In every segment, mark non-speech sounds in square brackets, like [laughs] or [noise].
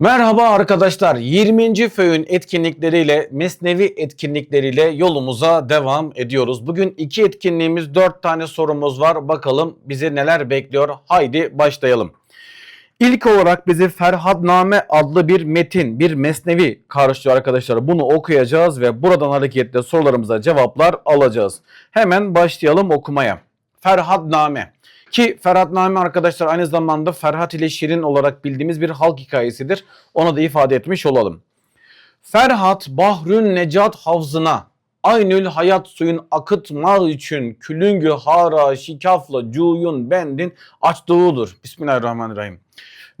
Merhaba arkadaşlar. 20. Föy'ün etkinlikleriyle, Mesnevi etkinlikleriyle yolumuza devam ediyoruz. Bugün iki etkinliğimiz, 4 tane sorumuz var. Bakalım bizi neler bekliyor. Haydi başlayalım. İlk olarak bizi Ferhadname adlı bir metin, bir mesnevi karşılıyor arkadaşlar. Bunu okuyacağız ve buradan hareketle sorularımıza cevaplar alacağız. Hemen başlayalım okumaya. Ferhadname. Ki Ferhatname arkadaşlar aynı zamanda Ferhat ile Şirin olarak bildiğimiz bir halk hikayesidir. Onu da ifade etmiş olalım. Ferhat Bahrün Necat havzına Aynül hayat suyun akıtmak için külüngü hara şikafla cuyun bendin açtığıdır. Bismillahirrahmanirrahim.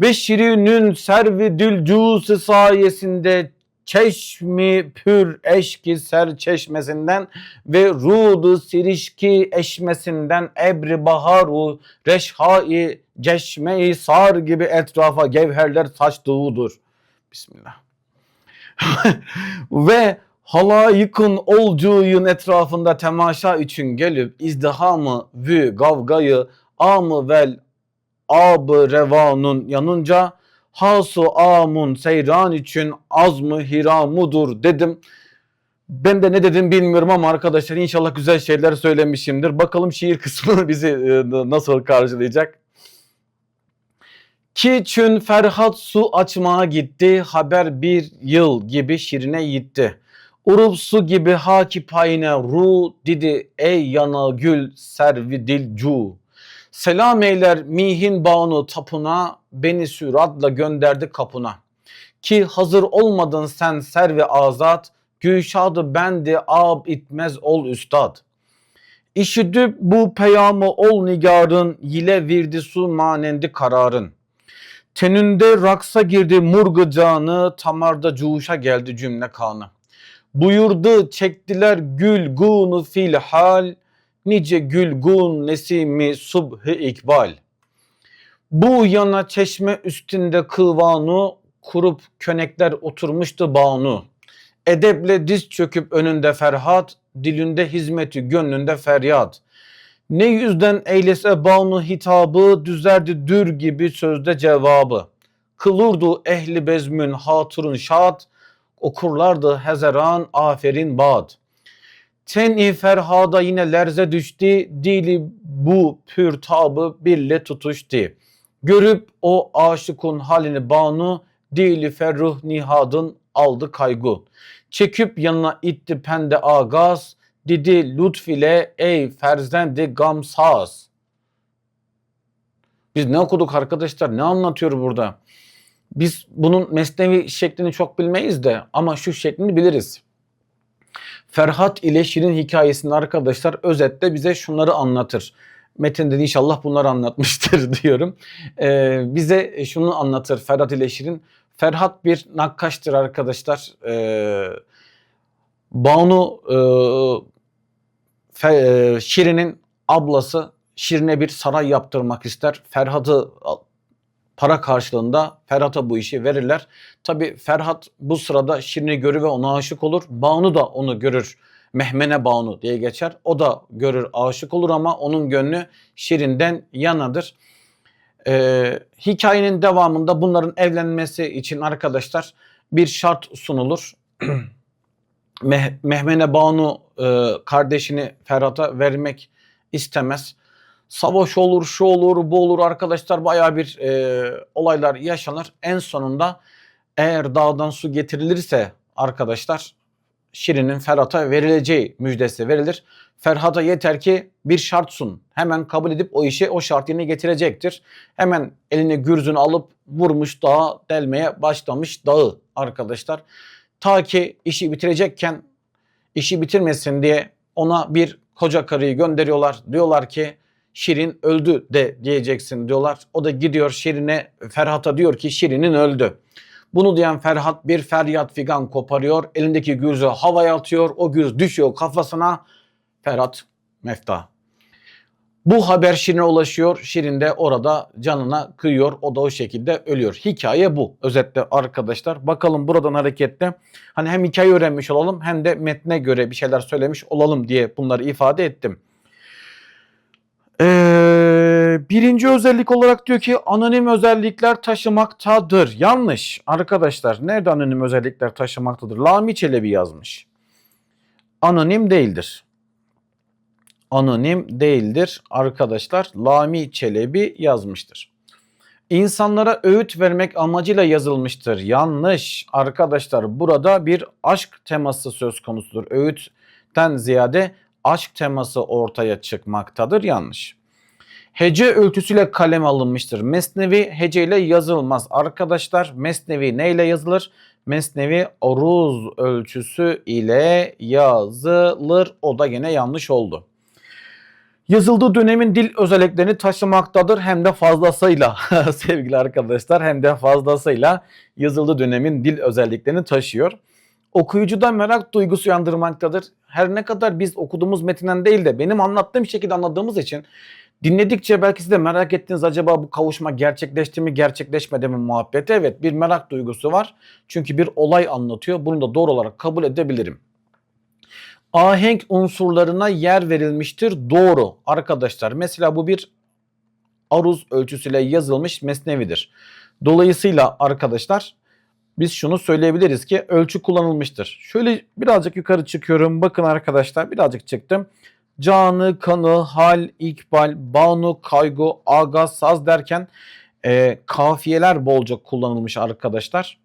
Ve şirinün servi dülcusu sayesinde çeşmi pür eşki ser çeşmesinden ve rudu sirişki eşmesinden ebri baharu reşhai ceşmeyi sar gibi etrafa gevherler saçtığıdır. Bismillah. [laughs] ve halayıkın olcuğun etrafında temaşa için gelip izdihamı vü gavgayı amı vel abı revanun yanınca hasu amun seyran için az mı hiramudur dedim. Ben de ne dedim bilmiyorum ama arkadaşlar inşallah güzel şeyler söylemişimdir. Bakalım şiir [laughs] kısmı bizi e, nasıl karşılayacak. Ki çün Ferhat su açmaya gitti, haber bir yıl gibi şirine yitti. Urup su gibi haki payine ru didi ey yana gül servi dilcu. Selam eyler mihin bağını tapuna, beni süratla gönderdi kapına. Ki hazır olmadın sen servi azat, güşadı bendi ab itmez ol üstad. İşidip bu peyamı ol nigarın, yile virdi su manendi kararın. Tenünde raksa girdi murgı canı, tamarda cuşa geldi cümle kanı. Buyurdu çektiler gül gunu fil hal, nice gülgun nesimi subh ikbal. Bu yana çeşme üstünde kıvanu, kurup könekler oturmuştu banu. Edeple diz çöküp önünde Ferhat, dilinde hizmeti gönlünde feryat. Ne yüzden eylese banu hitabı, düzerdi dür gibi sözde cevabı. Kılurdu ehli bezmün hatırın şad, okurlardı hezeran aferin bad.'' Ten-i ferhada yine lerze düştü, dili bu pür tabı bille tutuştu. Görüp o aşıkun halini banu, dili ferruh nihadın aldı kaygı. Çekip yanına itti pende agaz, dedi lütf ile ey ferzendi gamsaz. Biz ne okuduk arkadaşlar? Ne anlatıyor burada? Biz bunun mesnevi şeklini çok bilmeyiz de ama şu şeklini biliriz. Ferhat ile Şirin hikayesinin arkadaşlar özetle bize şunları anlatır. Metin dedi inşallah bunları anlatmıştır [laughs] diyorum. Ee, bize şunu anlatır Ferhat ile Şirin. Ferhat bir nakkaştır arkadaşlar. Ee, Banu e, Fe, e, Şirin'in ablası Şirin'e bir saray yaptırmak ister. Ferhat'ı para karşılığında Ferhat'a bu işi verirler. Tabi Ferhat bu sırada Şirin'i görür ve ona aşık olur. Banu da onu görür. Mehmene Banu diye geçer. O da görür aşık olur ama onun gönlü Şirin'den yanadır. Ee, hikayenin devamında bunların evlenmesi için arkadaşlar bir şart sunulur. [clears throat] Meh Mehmene Banu e, kardeşini Ferhat'a vermek istemez savaş olur, şu olur, bu olur arkadaşlar baya bir e, olaylar yaşanır. En sonunda eğer dağdan su getirilirse arkadaşlar Şirin'in Ferhat'a verileceği müjdesi verilir. Ferhat'a yeter ki bir şart sun. Hemen kabul edip o işi o şart yerine getirecektir. Hemen eline gürzünü alıp vurmuş dağa delmeye başlamış dağı arkadaşlar. Ta ki işi bitirecekken işi bitirmesin diye ona bir koca karıyı gönderiyorlar. Diyorlar ki Şirin öldü de diyeceksin diyorlar. O da gidiyor Şirin'e Ferhat'a diyor ki Şirin'in öldü. Bunu diyen Ferhat bir feryat figan koparıyor. Elindeki gürzü havaya atıyor. O gürz düşüyor kafasına. Ferhat mefta. Bu haber Şirin'e ulaşıyor. Şirin de orada canına kıyıyor. O da o şekilde ölüyor. Hikaye bu. Özetle arkadaşlar. Bakalım buradan hareketle hani hem hikaye öğrenmiş olalım hem de metne göre bir şeyler söylemiş olalım diye bunları ifade ettim. Ee, birinci özellik olarak diyor ki anonim özellikler taşımaktadır. Yanlış arkadaşlar. Nerede anonim özellikler taşımaktadır? Lami Çelebi yazmış. Anonim değildir. Anonim değildir arkadaşlar. Lami Çelebi yazmıştır. İnsanlara öğüt vermek amacıyla yazılmıştır. Yanlış arkadaşlar. Burada bir aşk teması söz konusudur. Öğütten ziyade aşk teması ortaya çıkmaktadır. Yanlış. Hece ölçüsüyle kalem alınmıştır. Mesnevi hece ile yazılmaz. Arkadaşlar Mesnevi neyle yazılır? Mesnevi oruz ölçüsü ile yazılır. O da gene yanlış oldu. Yazıldığı dönemin dil özelliklerini taşımaktadır hem de fazlasıyla [laughs] sevgili arkadaşlar hem de fazlasıyla yazıldığı dönemin dil özelliklerini taşıyor. Okuyucuda merak duygusu uyandırmaktadır. Her ne kadar biz okuduğumuz metinden değil de benim anlattığım şekilde anladığımız için dinledikçe belki siz de merak ettiniz acaba bu kavuşma gerçekleşti mi gerçekleşmedi mi muhabbeti. Evet bir merak duygusu var. Çünkü bir olay anlatıyor. Bunu da doğru olarak kabul edebilirim ahenk unsurlarına yer verilmiştir. Doğru arkadaşlar. Mesela bu bir aruz ölçüsüyle yazılmış mesnevidir. Dolayısıyla arkadaşlar biz şunu söyleyebiliriz ki ölçü kullanılmıştır. Şöyle birazcık yukarı çıkıyorum. Bakın arkadaşlar birazcık çıktım. Canı, kanı, hal, ikbal, banu, kaygu, aga, saz derken e, kafiyeler bolca kullanılmış arkadaşlar.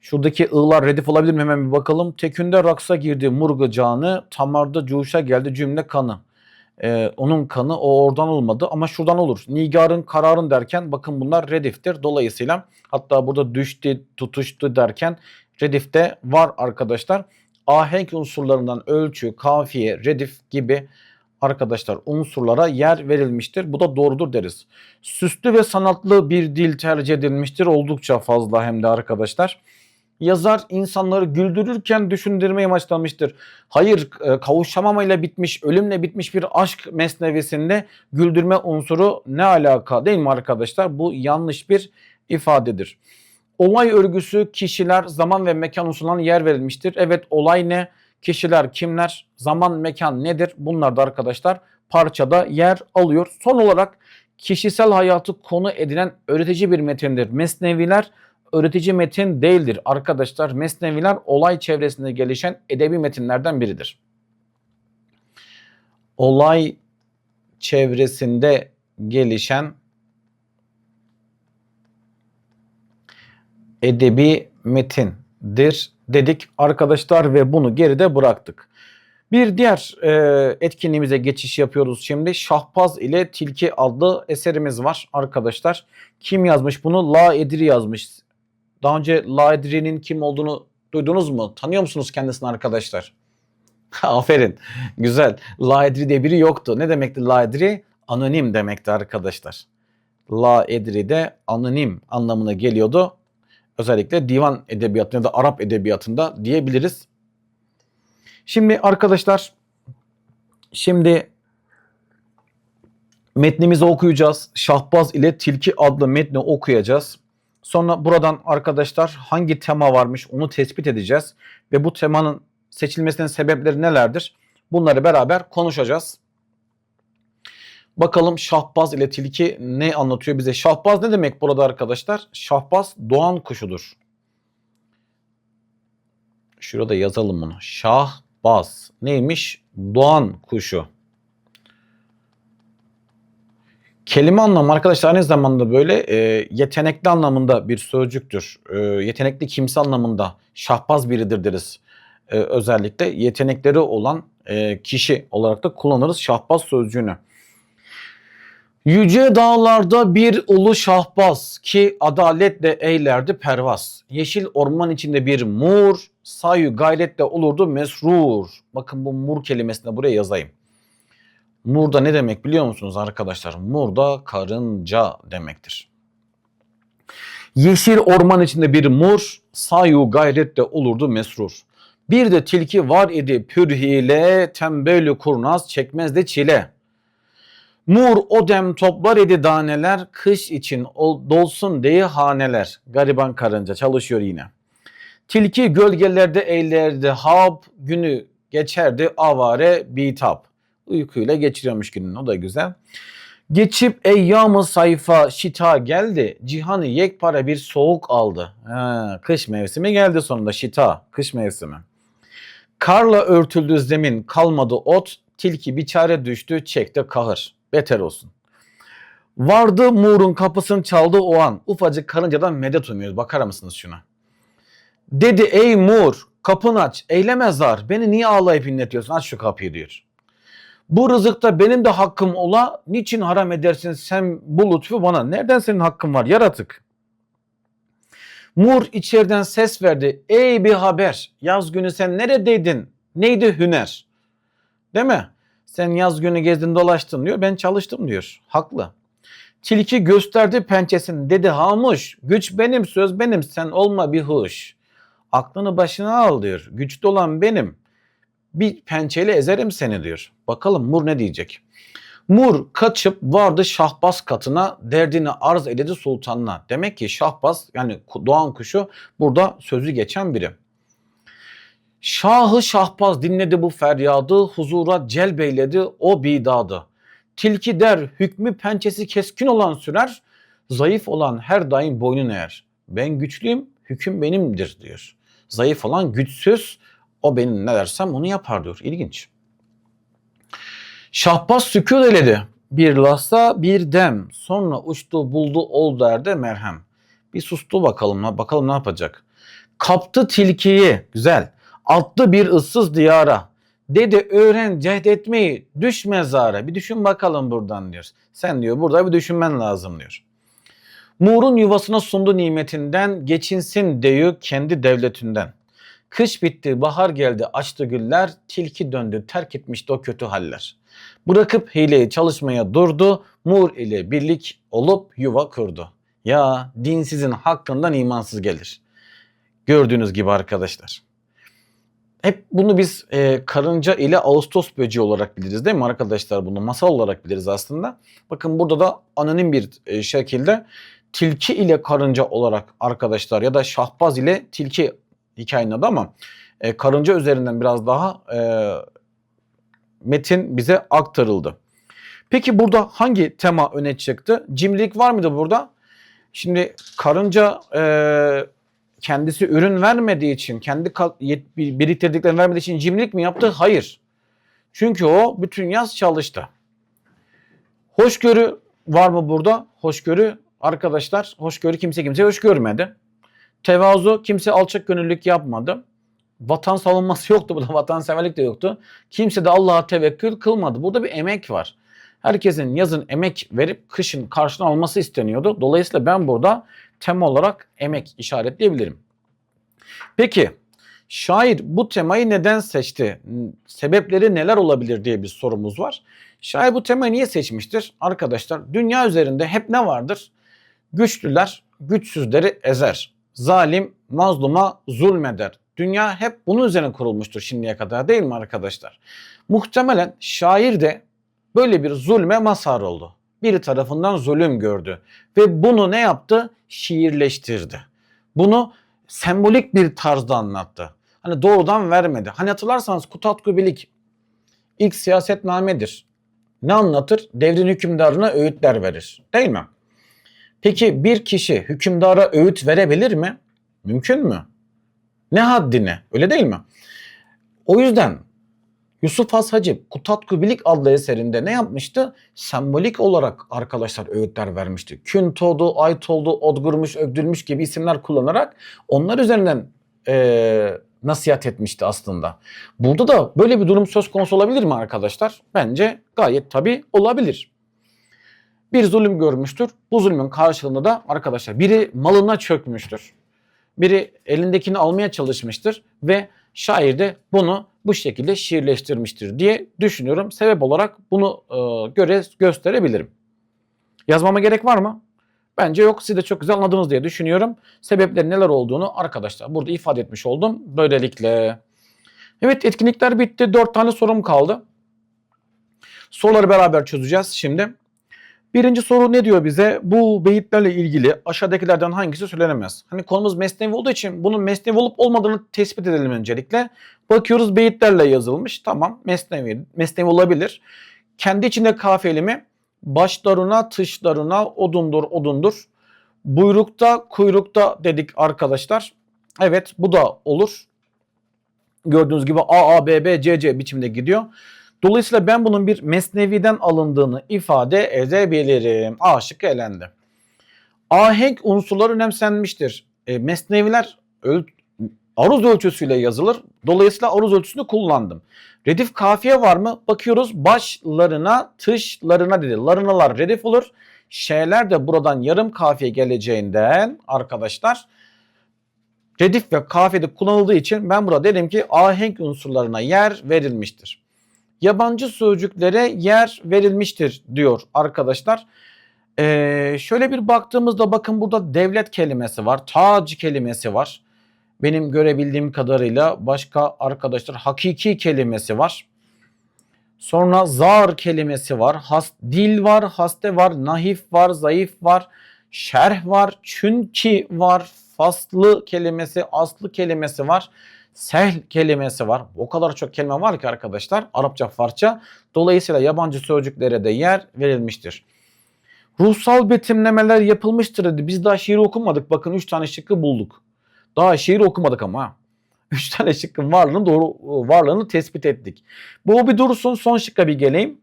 Şuradaki ı'lar redif olabilir mi hemen bir bakalım. Tekünde raksa girdi murgu canı, tamarda cuşa geldi cümle kanı. Ee, onun kanı o oradan olmadı ama şuradan olur. Nigarın kararın derken bakın bunlar rediftir. Dolayısıyla hatta burada düştü tutuştu derken redifte var arkadaşlar. Ahenk unsurlarından ölçü, kafiye, redif gibi arkadaşlar unsurlara yer verilmiştir. Bu da doğrudur deriz. Süslü ve sanatlı bir dil tercih edilmiştir. Oldukça fazla hem de arkadaşlar yazar insanları güldürürken düşündürmeyi amaçlamıştır. Hayır e, kavuşamamayla bitmiş, ölümle bitmiş bir aşk mesnevisinde güldürme unsuru ne alaka değil mi arkadaşlar? Bu yanlış bir ifadedir. Olay örgüsü kişiler, zaman ve mekan unsurlarına yer verilmiştir. Evet olay ne? Kişiler kimler? Zaman, mekan nedir? Bunlar da arkadaşlar parçada yer alıyor. Son olarak kişisel hayatı konu edinen öğretici bir metindir. Mesneviler öğretici metin değildir. Arkadaşlar mesneviler olay çevresinde gelişen edebi metinlerden biridir. Olay çevresinde gelişen edebi metindir dedik arkadaşlar ve bunu geride bıraktık. Bir diğer e, etkinliğimize geçiş yapıyoruz şimdi. Şahbaz ile Tilki adlı eserimiz var arkadaşlar. Kim yazmış bunu? La Edri yazmış. Daha önce Laedri'nin kim olduğunu duydunuz mu? Tanıyor musunuz kendisini arkadaşlar? [laughs] Aferin. Güzel. Laedri diye biri yoktu. Ne demekti Laedri? Anonim demekti arkadaşlar. Laedri de anonim anlamına geliyordu. Özellikle divan edebiyatında ya da Arap edebiyatında diyebiliriz. Şimdi arkadaşlar şimdi metnimizi okuyacağız. Şahbaz ile Tilki adlı metni okuyacağız. Sonra buradan arkadaşlar hangi tema varmış onu tespit edeceğiz. Ve bu temanın seçilmesinin sebepleri nelerdir? Bunları beraber konuşacağız. Bakalım şahbaz ile tilki ne anlatıyor bize? Şahbaz ne demek burada arkadaşlar? Şahbaz doğan kuşudur. Şurada yazalım bunu. Şahbaz neymiş? Doğan kuşu. Kelime anlamı arkadaşlar aynı zamanda böyle e, yetenekli anlamında bir sözcüktür. E, yetenekli kimse anlamında şahbaz biridir deriz. E, özellikle yetenekleri olan e, kişi olarak da kullanırız şahbaz sözcüğünü. Yüce dağlarda bir ulu şahbaz ki adaletle eylerdi pervaz. Yeşil orman içinde bir mur, sayu gayretle olurdu mesrur. Bakın bu mur kelimesini buraya yazayım. Murda ne demek biliyor musunuz arkadaşlar? Murda karınca demektir. Yeşil orman içinde bir mur, sayu gayrette olurdu mesrur. Bir de tilki var idi pür hile, tembelü kurnaz çekmezdi çile. Mur o dem toplar idi daneler, kış için dolsun diye haneler. Gariban karınca çalışıyor yine. Tilki gölgelerde eğlerdi hap, günü geçerdi avare bitap uykuyla geçiriyormuş gününü. O da güzel. Geçip eyyamı sayfa şita geldi. Cihanı yekpare bir soğuk aldı. Ha, kış mevsimi geldi sonunda şita. Kış mevsimi. Karla örtüldü zemin kalmadı ot. Tilki biçare düştü çekti kahır. Beter olsun. Vardı Muğr'un kapısını çaldı o an. Ufacık karıncadan medet umuyoruz. Bakar mısınız şuna? Dedi ey Muğr kapını aç eyleme zar. Beni niye ağlayıp inletiyorsun aç şu kapıyı diyor. Bu rızıkta benim de hakkım ola. Niçin haram edersin sen bu lütfu bana? Nereden senin hakkın var yaratık? Mur içeriden ses verdi. Ey bir haber. Yaz günü sen neredeydin? Neydi hüner? Değil mi? Sen yaz günü gezdin dolaştın diyor. Ben çalıştım diyor. Haklı. Tilki gösterdi pençesini. Dedi hamuş. Güç benim söz benim. Sen olma bir huş. Aklını başına al diyor. Güçlü olan benim bir pençeyle ezerim seni diyor. Bakalım Mur ne diyecek? Mur kaçıp vardı Şahbaz katına derdini arz edildi sultanına. Demek ki Şahbaz yani doğan kuşu burada sözü geçen biri. Şahı Şahbaz dinledi bu feryadı, huzura celbeyledi o bidadı. Tilki der hükmü pençesi keskin olan sürer, zayıf olan her daim boynun eğer. Ben güçlüyüm, hüküm benimdir diyor. Zayıf olan güçsüz, o benim ne dersem onu yapar diyor. İlginç. Şahbaz sükût eledi. Bir lasa bir dem. Sonra uçtu buldu ol derde merhem. Bir sustu bakalım. Bakalım ne yapacak. Kaptı tilkiyi. Güzel. Attı bir ıssız diyara. Dedi öğren cehd etmeyi düş mezara. Bir düşün bakalım buradan diyor. Sen diyor burada bir düşünmen lazım diyor. Muğr'un yuvasına sundu nimetinden geçinsin deyü kendi devletinden. Kış bitti, bahar geldi, açtı güller, tilki döndü, terk etmişti o kötü haller. Bırakıp hileyi çalışmaya durdu, Mur ile birlik olup yuva kurdu. Ya dinsizin hakkından imansız gelir. Gördüğünüz gibi arkadaşlar. Hep bunu biz e, karınca ile Ağustos böceği olarak biliriz değil mi arkadaşlar? Bunu masal olarak biliriz aslında. Bakın burada da anonim bir e, şekilde tilki ile karınca olarak arkadaşlar ya da şahbaz ile tilki hikayenin adı ama e, karınca üzerinden biraz daha e, metin bize aktarıldı. Peki burada hangi tema öne çıktı? Cimrilik var mıydı burada? Şimdi karınca e, kendisi ürün vermediği için, kendi biriktirdiklerini vermediği için cimrilik mi yaptı? Hayır. Çünkü o bütün yaz çalıştı. Hoşgörü var mı burada? Hoşgörü arkadaşlar, hoşgörü kimse kimse hoş görmedi. Tevazu kimse alçak gönüllülük yapmadı. Vatan savunması [laughs] yoktu burada. Vatanseverlik de yoktu. Kimse de Allah'a tevekkül kılmadı. Burada bir emek var. Herkesin yazın emek verip kışın karşına alması isteniyordu. Dolayısıyla ben burada tema olarak emek işaretleyebilirim. Peki şair bu temayı neden seçti? Sebepleri neler olabilir diye bir sorumuz var. Şair bu temayı niye seçmiştir? Arkadaşlar dünya üzerinde hep ne vardır? Güçlüler güçsüzleri ezer. Zalim mazluma zulmeder. Dünya hep bunun üzerine kurulmuştur şimdiye kadar değil mi arkadaşlar? Muhtemelen şair de böyle bir zulme mazhar oldu. Biri tarafından zulüm gördü ve bunu ne yaptı? Şiirleştirdi. Bunu sembolik bir tarzda anlattı. Hani doğrudan vermedi. Hani hatırlarsanız Kutat Kubilik ilk siyasetnamedir. Ne anlatır? Devrin hükümdarına öğütler verir. Değil mi? Peki bir kişi hükümdara öğüt verebilir mi? Mümkün mü? Ne haddine? Öyle değil mi? O yüzden Yusuf Has Hacı Kutat Kubilik adlı eserinde ne yapmıştı? Sembolik olarak arkadaşlar öğütler vermişti. Künt oldu, ait oldu, odgurmuş, ögdülmüş gibi isimler kullanarak onlar üzerinden e, nasihat etmişti aslında. Burada da böyle bir durum söz konusu olabilir mi arkadaşlar? Bence gayet tabii olabilir bir zulüm görmüştür. Bu zulmün karşılığında da arkadaşlar biri malına çökmüştür. Biri elindekini almaya çalışmıştır ve şair de bunu bu şekilde şiirleştirmiştir diye düşünüyorum. Sebep olarak bunu e, göre gösterebilirim. Yazmama gerek var mı? Bence yok. Siz de çok güzel anladınız diye düşünüyorum. Sebepleri neler olduğunu arkadaşlar burada ifade etmiş oldum. Böylelikle. Evet etkinlikler bitti. Dört tane sorum kaldı. Soruları beraber çözeceğiz şimdi. Birinci soru ne diyor bize? Bu beyitlerle ilgili aşağıdakilerden hangisi söylenemez? Hani konumuz mesnevi olduğu için bunun mesnevi olup olmadığını tespit edelim öncelikle. Bakıyoruz beyitlerle yazılmış. Tamam mesnevi, mesnevi olabilir. Kendi içinde kafiyeli mi? başlarına, tışlarına odundur, odundur. Buyrukta, kuyrukta dedik arkadaşlar. Evet bu da olur. Gördüğünüz gibi A, A, B, B, C, C biçimde gidiyor. Dolayısıyla ben bunun bir mesneviden alındığını ifade edebilirim. A şıkkı elendi. Ahenk unsurları önemsenmiştir. E, mesneviler öl- aruz ölçüsüyle yazılır. Dolayısıyla aruz ölçüsünü kullandım. Redif kafiye var mı? Bakıyoruz başlarına, tışlarına dedi. Larınalar redif olur. Şeyler de buradan yarım kafiye geleceğinden arkadaşlar redif ve kafiyede kullanıldığı için ben burada dedim ki ahenk unsurlarına yer verilmiştir. Yabancı sözcüklere yer verilmiştir diyor arkadaşlar. Ee, şöyle bir baktığımızda bakın burada devlet kelimesi var, tac kelimesi var. Benim görebildiğim kadarıyla başka arkadaşlar hakiki kelimesi var. Sonra zar kelimesi var. Has, dil var, haste var, nahif var, zayıf var, şerh var, çünkü var, faslı kelimesi, aslı kelimesi var. Sehl kelimesi var. O kadar çok kelime var ki arkadaşlar Arapça, Farsça. Dolayısıyla yabancı sözcüklere de yer verilmiştir. Ruhsal betimlemeler yapılmıştır dedi. Biz daha şiir okumadık. Bakın 3 tane şıkkı bulduk. Daha şiir okumadık ama. [laughs] 3 tane şıkkın varlığını doğru varlığını tespit ettik. Bu bir dursun son şıkka bir geleyim.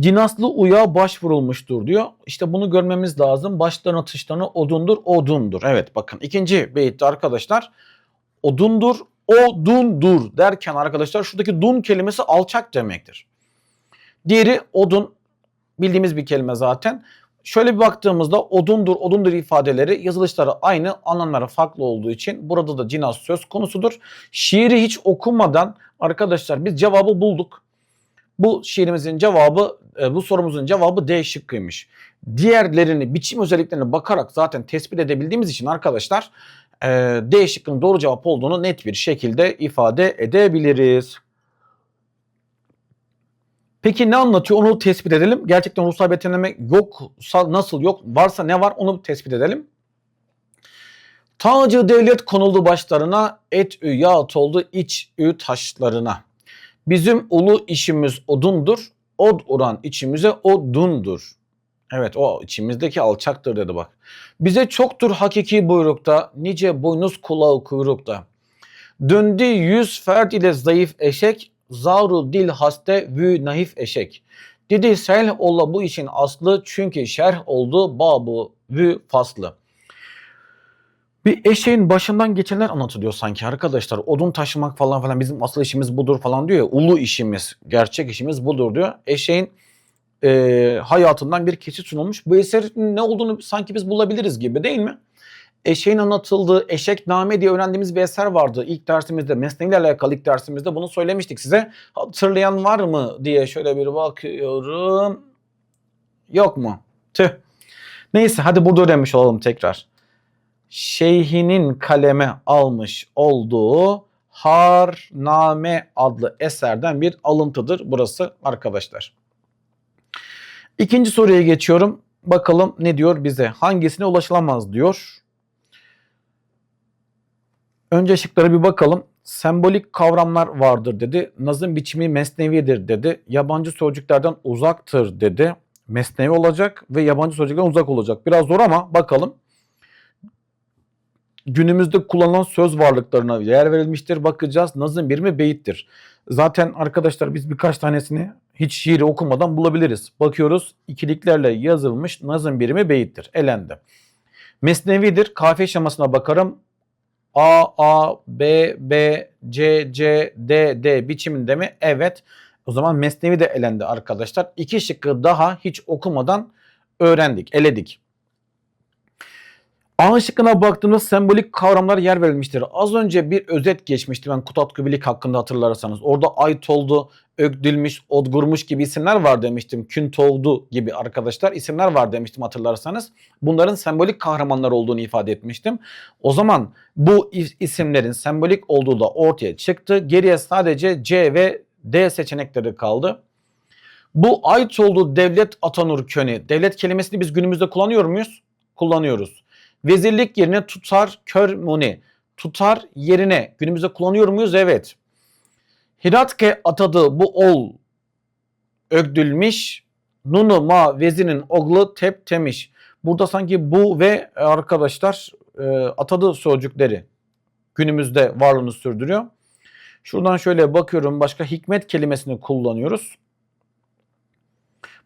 Cinaslı uya başvurulmuştur diyor. İşte bunu görmemiz lazım. Başlarına tışlarına odundur, odundur. Evet bakın ikinci beyitte arkadaşlar odundur, odundur derken arkadaşlar şuradaki dun kelimesi alçak demektir. Diğeri odun bildiğimiz bir kelime zaten. Şöyle bir baktığımızda odundur, odundur ifadeleri yazılışları aynı, anlamları farklı olduğu için burada da cinas söz konusudur. Şiiri hiç okumadan arkadaşlar biz cevabı bulduk. Bu şiirimizin cevabı, e, bu sorumuzun cevabı D şıkkıymış. Diğerlerini, biçim özelliklerine bakarak zaten tespit edebildiğimiz için arkadaşlar e, D şıkkının doğru cevap olduğunu net bir şekilde ifade edebiliriz. Peki ne anlatıyor onu tespit edelim. Gerçekten ruhsal betimleme yoksa nasıl yok varsa ne var onu tespit edelim. Tacı devlet konuldu başlarına et ü yağıt oldu iç ü taşlarına. Bizim ulu işimiz odundur. Od uran içimize odundur. Evet o içimizdeki alçaktır dedi bak. Bize çoktur hakiki buyrukta, nice boynuz kulağı kuyrukta. Döndü yüz fert ile zayıf eşek, zaru dil haste vü nahif eşek. Dedi sel ola bu işin aslı çünkü şerh oldu babu vü faslı. Bir eşeğin başından geçenler anlatılıyor sanki arkadaşlar. Odun taşımak falan falan bizim asıl işimiz budur falan diyor ya. Ulu işimiz, gerçek işimiz budur diyor. Eşeğin e, hayatından bir kesit sunulmuş. Bu eserin ne olduğunu sanki biz bulabiliriz gibi değil mi? Eşeğin anlatıldığı Eşekname diye öğrendiğimiz bir eser vardı. İlk dersimizde, Mesnevi ile alakalı ilk dersimizde bunu söylemiştik size. Hatırlayan var mı diye şöyle bir bakıyorum. Yok mu? Tüh. Neyse hadi burada öğrenmiş olalım tekrar. Şeyhinin kaleme almış olduğu Harname adlı eserden bir alıntıdır burası arkadaşlar. İkinci soruya geçiyorum. Bakalım ne diyor bize? Hangisine ulaşılamaz diyor. Önce şıklara bir bakalım. Sembolik kavramlar vardır dedi. Nazım biçimi mesnevidir dedi. Yabancı sözcüklerden uzaktır dedi. Mesnevi olacak ve yabancı sözcüklerden uzak olacak. Biraz zor ama bakalım. Günümüzde kullanılan söz varlıklarına yer verilmiştir. Bakacağız. Nazım bir mi beyittir. Zaten arkadaşlar biz birkaç tanesini hiç şiiri okumadan bulabiliriz. Bakıyoruz ikiliklerle yazılmış nazım birimi beyittir. Elendi. Mesnevidir. Kafiye şemasına bakarım. A, A, B, B, C, C, D, D biçiminde mi? Evet. O zaman Mesnevi de elendi arkadaşlar. İki şıkkı daha hiç okumadan öğrendik, eledik. A şıkkına baktığımda sembolik kavramlar yer verilmiştir. Az önce bir özet geçmişti ben Kutat Kübilik hakkında hatırlarsanız. Orada ait oldu, ögdülmüş, odgurmuş gibi isimler var demiştim. Küntovdu gibi arkadaşlar isimler var demiştim hatırlarsanız. Bunların sembolik kahramanlar olduğunu ifade etmiştim. O zaman bu isimlerin sembolik olduğu da ortaya çıktı. Geriye sadece C ve D seçenekleri kaldı. Bu ait olduğu devlet atanur köni. Devlet kelimesini biz günümüzde kullanıyor muyuz? Kullanıyoruz. Vezirlik yerine tutar kör muni. Tutar yerine günümüzde kullanıyor muyuz? Evet. Hiratke atadığı bu ol ögdülmiş Nunu ma vezinin oğlu tep temiş. Burada sanki bu ve e, arkadaşlar e, atadı sözcükleri günümüzde varlığını sürdürüyor. Şuradan şöyle bakıyorum başka hikmet kelimesini kullanıyoruz.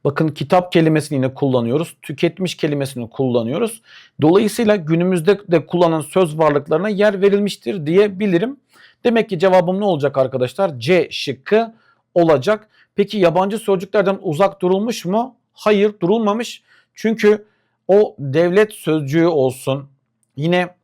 Bakın kitap kelimesini yine kullanıyoruz. Tüketmiş kelimesini kullanıyoruz. Dolayısıyla günümüzde de kullanılan söz varlıklarına yer verilmiştir diyebilirim. Demek ki cevabım ne olacak arkadaşlar? C şıkkı olacak. Peki yabancı sözcüklerden uzak durulmuş mu? Hayır durulmamış. Çünkü o devlet sözcüğü olsun, yine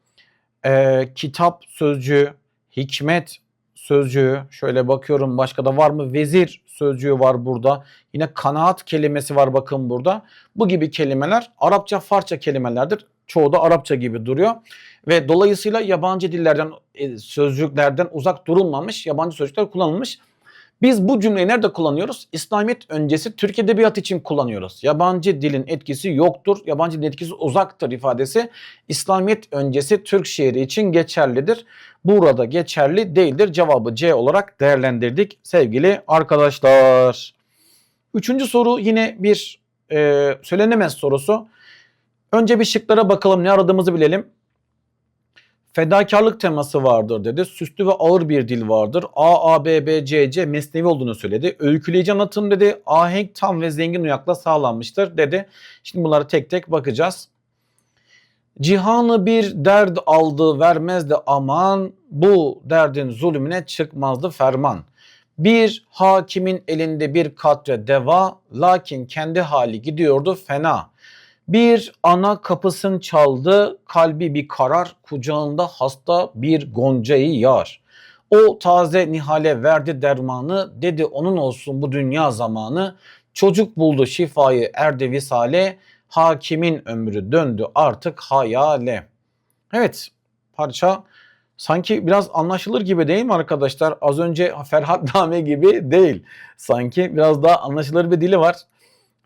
e, kitap sözcüğü, hikmet sözcüğü, şöyle bakıyorum başka da var mı? Vezir sözcüğü var burada. Yine kanaat kelimesi var bakın burada. Bu gibi kelimeler Arapça, Farsça kelimelerdir. Çoğu da Arapça gibi duruyor. Ve dolayısıyla yabancı dillerden, e, sözcüklerden uzak durulmamış, yabancı sözcükler kullanılmış. Biz bu cümleyi nerede kullanıyoruz? İslamiyet öncesi Türk Edebiyatı için kullanıyoruz. Yabancı dilin etkisi yoktur, yabancı dilin etkisi uzaktır ifadesi İslamiyet öncesi Türk şiiri için geçerlidir. Burada geçerli değildir. Cevabı C olarak değerlendirdik sevgili arkadaşlar. Üçüncü soru yine bir e, söylenemez sorusu. Önce bir şıklara bakalım ne aradığımızı bilelim. Fedakarlık teması vardır dedi. Süslü ve ağır bir dil vardır. A, A, B, B, C, C mesnevi olduğunu söyledi. Öyküleyici anlatım dedi. Ahenk tam ve zengin uyakla sağlanmıştır dedi. Şimdi bunları tek tek bakacağız. Cihanı bir derd aldı vermezdi aman, bu derdin zulmüne çıkmazdı ferman. Bir hakimin elinde bir katre deva, lakin kendi hali gidiyordu fena. Bir ana kapısın çaldı, kalbi bir karar, kucağında hasta bir goncayı yar. O taze nihale verdi dermanı, dedi onun olsun bu dünya zamanı. Çocuk buldu şifayı erdi visale, hakimin ömrü döndü artık hayale. Evet parça sanki biraz anlaşılır gibi değil mi arkadaşlar? Az önce Ferhat Name gibi değil. Sanki biraz daha anlaşılır bir dili var.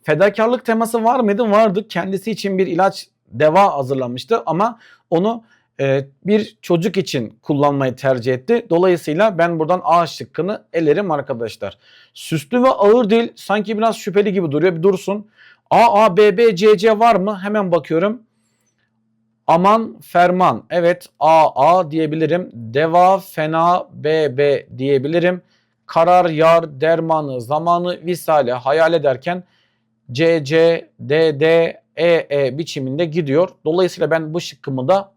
Fedakarlık teması var mıydı? Vardı. Kendisi için bir ilaç deva hazırlamıştı ama onu e, bir çocuk için kullanmayı tercih etti. Dolayısıyla ben buradan A şıkkını elerim arkadaşlar. Süslü ve ağır dil sanki biraz şüpheli gibi duruyor. Bir dursun. A, A, B, B, C, C var mı? Hemen bakıyorum. Aman ferman. Evet A, A diyebilirim. Deva, fena, B, B diyebilirim. Karar, yar, dermanı, zamanı, visale, hayal ederken C, C, D, D, E, E biçiminde gidiyor. Dolayısıyla ben bu şıkkımı da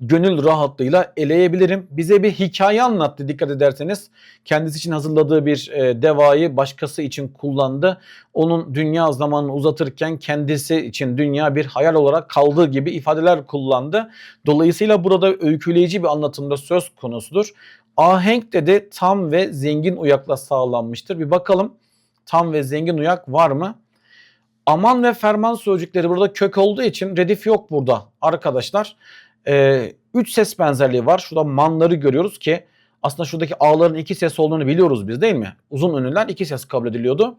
gönül rahatlığıyla eleyebilirim. Bize bir hikaye anlattı dikkat ederseniz. Kendisi için hazırladığı bir e, devayı başkası için kullandı. Onun dünya zamanını uzatırken kendisi için dünya bir hayal olarak kaldığı gibi ifadeler kullandı. Dolayısıyla burada öyküleyici bir anlatımda söz konusudur. Ahenk dedi tam ve zengin uyakla sağlanmıştır. Bir bakalım tam ve zengin uyak var mı? Aman ve ferman sözcükleri burada kök olduğu için redif yok burada arkadaşlar. Ee, üç ses benzerliği var. Şurada manları görüyoruz ki aslında şuradaki A'ların iki ses olduğunu biliyoruz biz değil mi? Uzun ünlüler iki ses kabul ediliyordu.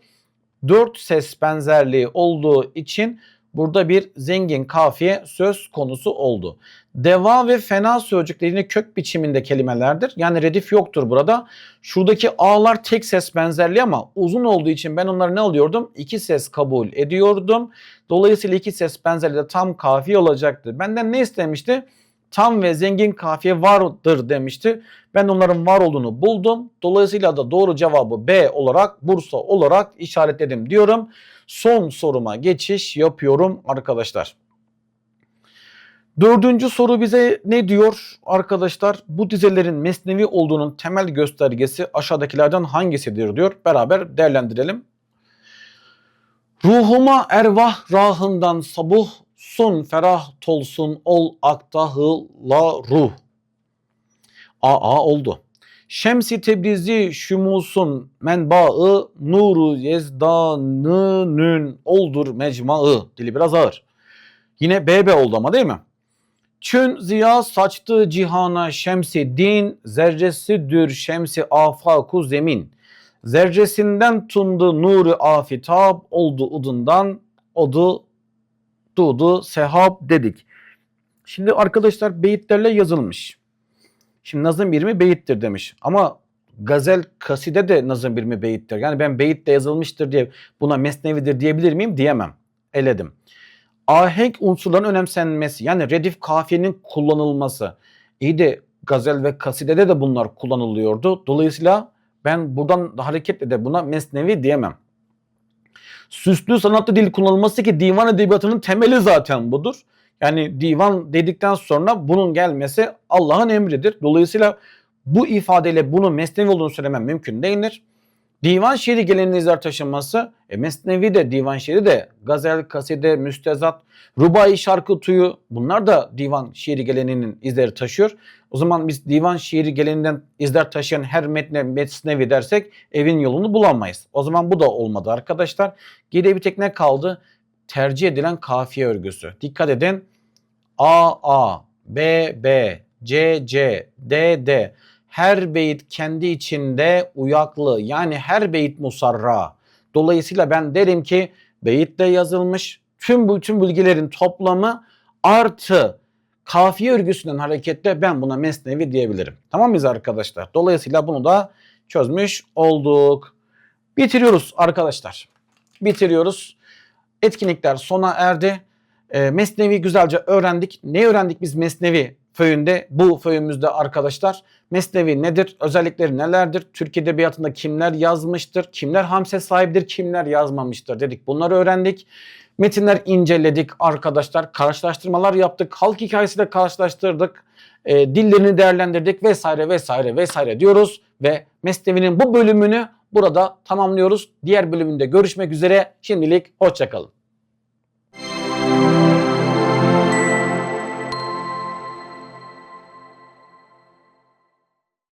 Dört ses benzerliği olduğu için burada bir zengin kafiye söz konusu oldu. Deva ve fena sözcükleri yine kök biçiminde kelimelerdir. Yani redif yoktur burada. Şuradaki A'lar tek ses benzerliği ama uzun olduğu için ben onları ne alıyordum? İki ses kabul ediyordum. Dolayısıyla iki ses benzerliği de tam kafiye olacaktı. Benden ne istemişti? Tam ve zengin kafiye vardır demişti. Ben onların var olduğunu buldum. Dolayısıyla da doğru cevabı B olarak Bursa olarak işaretledim diyorum. Son soruma geçiş yapıyorum arkadaşlar. Dördüncü soru bize ne diyor arkadaşlar? Bu dizelerin mesnevi olduğunun temel göstergesi aşağıdakilerden hangisidir diyor. Beraber değerlendirelim. Ruhuma ervah rahından sabuh sun ferah tolsun ol aktahıla ruh. Aa oldu. Şemsi Tebrizi şumusun menbaı nuru yezdanının oldur mecmaı. Dili biraz ağır. Yine BB oldu ama değil mi? Çün ziya saçtı cihana şemsi din, zerresidir şemsi afaku zemin. Zerresinden tundu nuru afitab, oldu udundan odu dudu sehab dedik. Şimdi arkadaşlar beyitlerle yazılmış. Şimdi nazım birimi beyittir demiş. Ama gazel kaside de nazım birimi beyittir. Yani ben beyit yazılmıştır diye buna mesnevidir diyebilir miyim? Diyemem. Eledim. Ahenk unsurların önemsenmesi yani redif kafiyenin kullanılması. İyi de gazel ve kasidede de bunlar kullanılıyordu. Dolayısıyla ben buradan hareketle de buna mesnevi diyemem. Süslü sanatlı dil kullanılması ki divan edebiyatının temeli zaten budur. Yani divan dedikten sonra bunun gelmesi Allah'ın emridir. Dolayısıyla bu ifadeyle bunu mesnevi olduğunu söylemem mümkün değildir. Divan şiiri geleneğinin izler taşınması, e, mesnevi de divan şiiri de gazel, kaside, müstezat, rubai şarkı tuyu bunlar da divan şiiri geleneğinin izleri taşıyor. O zaman biz divan şiiri geleneğinden izler taşıyan her metne mesnevi dersek evin yolunu bulamayız. O zaman bu da olmadı arkadaşlar. Geriye bir tek ne kaldı? Tercih edilen kafiye örgüsü. Dikkat edin. A A, B B, C C, D D her beyit kendi içinde uyaklı yani her beyit musarra. Dolayısıyla ben derim ki beyitle yazılmış tüm bu tüm bilgilerin toplamı artı kafiye örgüsünden hareketle ben buna mesnevi diyebilirim. Tamam mıyız arkadaşlar? Dolayısıyla bunu da çözmüş olduk. Bitiriyoruz arkadaşlar. Bitiriyoruz. Etkinlikler sona erdi. E, Mesnevi güzelce öğrendik. Ne öğrendik biz Mesnevi föyünde? Bu föyümüzde arkadaşlar. Mesnevi nedir? Özellikleri nelerdir? Türk Edebiyatı'nda kimler yazmıştır? Kimler hamse sahibidir? Kimler yazmamıştır dedik. Bunları öğrendik. Metinler inceledik arkadaşlar. Karşılaştırmalar yaptık. Halk hikayesiyle karşılaştırdık. E, dillerini değerlendirdik vesaire vesaire vesaire diyoruz. Ve Mesnevi'nin bu bölümünü burada tamamlıyoruz. Diğer bölümünde görüşmek üzere. Şimdilik hoşçakalın.